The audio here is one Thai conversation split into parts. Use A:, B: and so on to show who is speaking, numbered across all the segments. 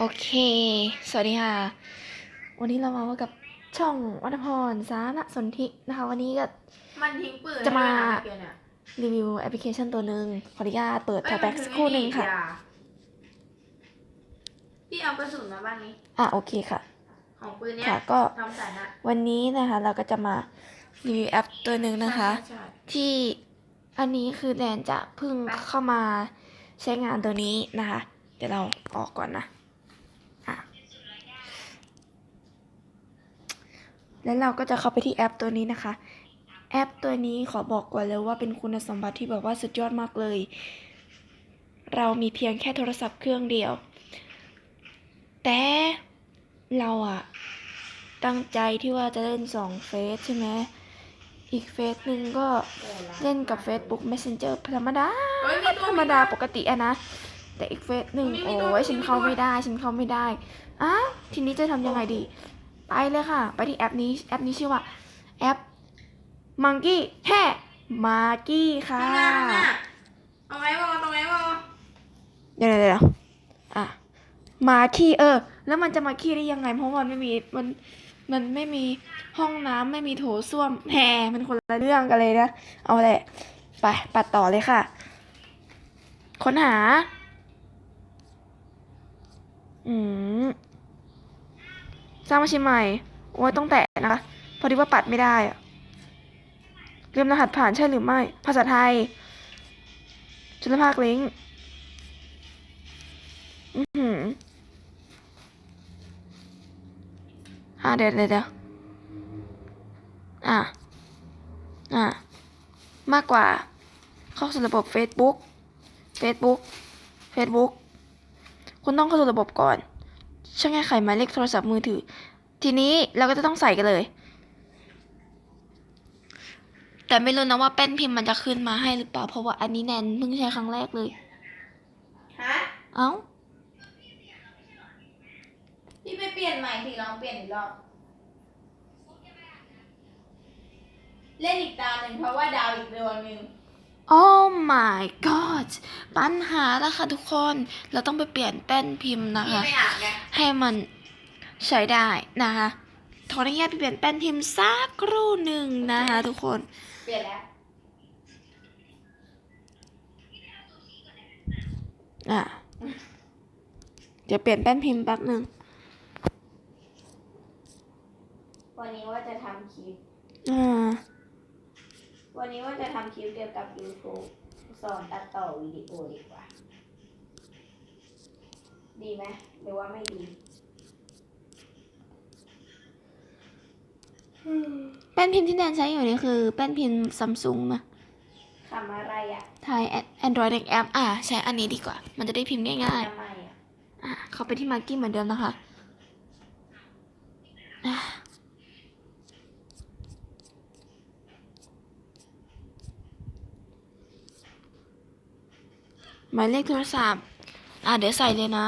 A: โอเค สวัสดีค่ะ วันนี้เรามาพบกับช่องวัฒพรสารสนธินะคะ วันนี้ก็
B: มันทิ้งปืน
A: จะมา
B: ให้ด้วยนะเมื่อกี้เนี่ย
A: รีวิวแอปพลิเคชันตัวหนึ่งขออนุญาตเปิด
B: เอ้
A: แท็
B: ย
A: บแบ็ก
B: มัน
A: สักครู่หนึ่งค่ะ
B: ยาพี่เอากระสุนมาบ้างนี้
A: อะโอเคค่ะ
B: ของปืนเนี้ย
A: ค่ะก็
B: ทำใส่นะ
A: วันนี้นะคะ เราก็จะมารีวิวแอปตัวหนึ่งนะคะ
B: ใช่ใช่
A: ที่อันนี้คือแดนจะเพิ่งเข้ามาใช้งานตัวนี้นะคะ เดี๋ยวเราออกก่อนนะอะ แล้วเราก็จะเข้าไปที่แอปตัวนี้นะคะ แอปตัวนี้ขอบอกก่อนเลยว่าเป็นคุณสมบัติที่แบบว่าสุดยอดมากเลย เรามีเพียงแค่โทรศัพท์เครื่องเดียว แต่เราอะตั้งใจที่ว่าจะเล่นสองเฟซใช่ไหมอีกเฟซหนึ่งก็เล่นกับ Facebook Messenger ธรรมดาธรรมดาปกติอะนะ แต่อีกเฟซหนึ่งโอ้
B: ย
A: ฉันเข้าไม่ได้ ฉันเข้าไม่ได้อ้าวทีนี้จะทำยังไงดี ไปเลยค่ะ ไปที่แอปนี้แอปนี้ชื่อว่า แอป Monkey แฮ่มากี้ค่ะ
B: ข้างหน้าข้างหน้าเอาไว้วอตรงไหนวอ
A: เดี๋ยวเดี๋ยวเดี๋ยวอะมาขี้เออ แล้วมันจะมาขี้ได้ยังไง เพราะมันไม่มีมันมันไม่มีห้องน้ำไม่มีโถส้วมแหมมันคนละเรื่องกันเลยนะเอาแหละไปปัดต่อเลยค่ะ ค้นหา อืม สร้างบัญชีใหม่ โอ้ยต้องแตะนะคะ พอดีว่าปัดไม่ได้อะเรียมรหัสผ่านใช่หรือไม่ ภาษาไทย จุลภาคลิงก์อือหืออ่าเดี๋ยวเดี๋ยวเดี๋ยวอะอะมากกว่า เข้าสู่ระบบ Facebook Facebook Facebook คุณต้องเข้าสู่ระบบก่อน ช่างแก้ไขหมายเลขโทรศัพท์มือถือ ทีนี้เราก็จะต้องใส่กันเลย แต่ไม่รู้นะว่าแป้นพิมพ์มันจะขึ้นมาให้หรือเปล่า เพราะว่าอันนี้แนนเพิ่งใช้ครั้งแรกเลย
B: ฮะ
A: เอ้า
B: พี่ไปเปลี่ยนใหม่สิลองเปลี่ยนอีกรอบ เล่นอีกตาหนึ่งเพราะว่าดาวอีกดวงหนึ่ง
A: Oh my god ปัญหาแล้วค่ะทุกคน เราต้องไปเปลี่ยนแป้นพิมพ์นะ
B: พี่
A: คะ
B: ไม่อ่านไง
A: ให้มันใช้ได้นะคะขออนุญาตไปเปลี่ยนแป้นพิมพ์สักครู่หนึ่งนะคะทุกคน
B: เปลี่ยนแล้ว
A: อะ เดี๋ยวเปลี่ยนแป้นพิมพ์แป๊บหนึ่ง
B: วันนี้ว่าจะทำคลิป
A: อ่า
B: วันนี้ว่าจะทำคลิปเกี่ยวกับ YouTube สอนตัดต่อวิดีโอดีกว่า ดีไหมหรือว่าไม่ดี
A: แป้นพิมพ์ที่แนนใช้อยู่นี่คือแป้นพิมพ์ซัมซุงนะ
B: ทำอะไรอะ
A: ไทย Android App อะ ใช้อันนี้ดีกว่า มันจะได้พิมพ์ง่าย
B: ทำไมอะ
A: ๆ อะ เข้าไปที่มาร์กี้เหมือนเดิมนะคะอะ หมายเลขโทรศัพท์ อะเดี๋ยวใส่เลยนะ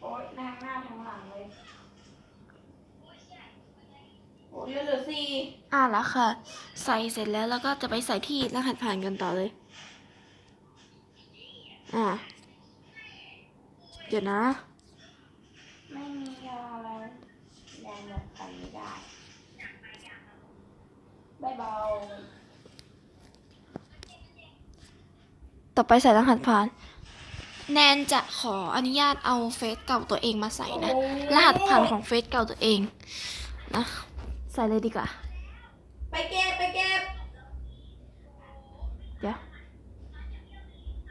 B: โอ๊ยหน้าหน้าทั้งหลังเลย โอ้ยเหลือสี่
A: อะแล้วค่ะ ใส่เสร็จแล้วแล้วก็จะไปใส่ที่รหัสผ่านกันต่อเลย อะเดี๋ยวนะ
B: ไม่มียาแล้วแรงแบบกันไม่ได้บายบาย
A: ต่อไปใส่รหัสผ่าน แนนจะขออนุญาตเอาเฟซเก่าตัวเองมาใส่นะ รหัสผ่านของเฟซเก่าตัวเองนะ ใส่เลยดีกว่า
B: ไปเก็บ ไปเก็บ
A: เดี๋ยว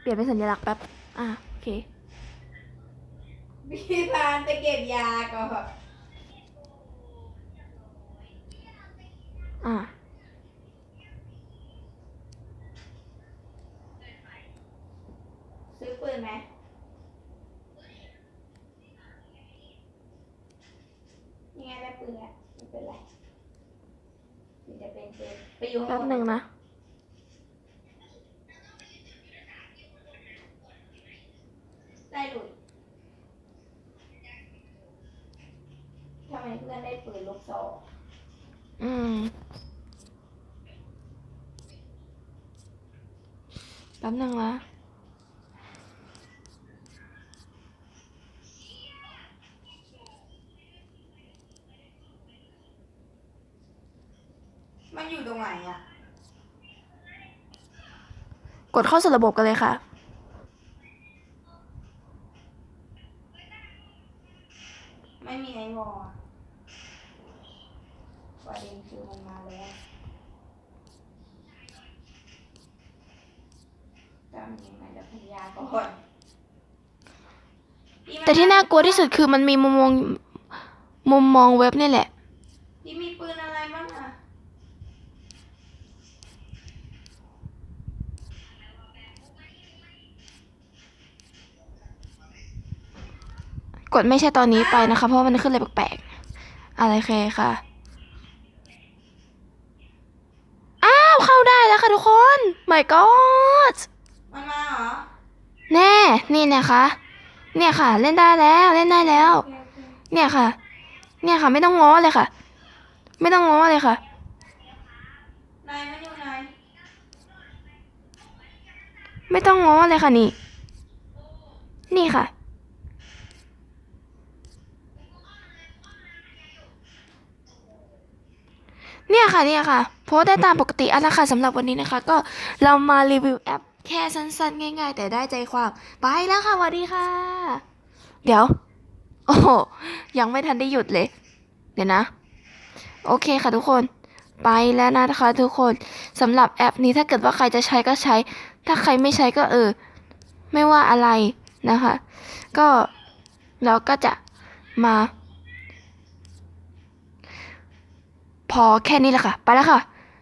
A: เปลี่ยนเป็นสัญลักษณ์แป๊บ อะ โอเค
B: พี่พานไปเก็บยาก่อน
A: อะ
B: ซื้อปืนไหมยังไงได้ปืนแล้วไม่เป็นไร อยู่ข้า
A: แป๊
B: ง
A: บบหนึ่งนะ
B: ได้หลุยทำไมเพื่อนได้ปืนลูกซอง
A: อืม แป๊บหนึ่งนะ
B: มันอยู่ตรงไหนอะ
A: กดเข้าสู่ระบบกันเลยค่ะ
B: ไม่มีไอ้วอลอะประเด็นคือมันมาแล้วจำยังไงเดี๋ยวพยาก่อน
A: แต่ที่น่ากลัวที่สุดคือมันมีมุมมองมุมมองเว็บนี่แหละ
B: พี่มีปืนอะไรบ้างอะ
A: กดไม่ใช่ตอนนี้ไปนะคะ เพราะว่ามันขึ้นอะไรแปลกๆ อะไรเคค่ะ อ้าว เข้าได้แล้วค่ะทุกคน my god
B: มันมาเหรอ
A: แน่ นี่นะคะ เนี่ยค่ะ เล่นได้แล้ว เล่นได้แล้ว
B: โอเคโอเค
A: เนี่ยค่ะ เนี่ยค่ะ ไม่ต้องง้อเลยค่ะ ไม่ต้องง้อเลยค่ะ
B: นายมันอยู่ไหน
A: ไม่ต้องง้อเลยค่ะนี่ นี่ค่ะ เนี่ยค่ะเนี่ยค่ะโพสได้ตามปกติอันละค่ะสำหรับวันนี้นะคะ ก็เรามารีวิวแอปแค่สั้นๆ ง่าย ๆ แต่ได้ใจความ ไปแล้วค่ะสวัสดีค่ะ เดี๋ยว โอ้ยังไม่ทันได้หยุดเลย เดี๋ยวนะ โอเคค่ะทุกคนไปแล้วนะคะทุกคนสำหรับแอปนี้ถ้าเกิดว่าใครจะใช้ก็ใช้ ถ้าใครไม่ใช้ก็เออ ไม่ว่าอะไรนะคะ ก็เราก็จะมา พอแค่นี้แหละค่ะ ไปแล้วค่ะ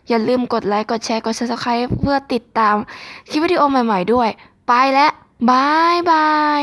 A: อย่าลืมกดไลค์ กดแชร์ กด subscribe เพื่อติดตามคลิปวิดีโอใหม่ๆด้วย ไปแล้วบายบาย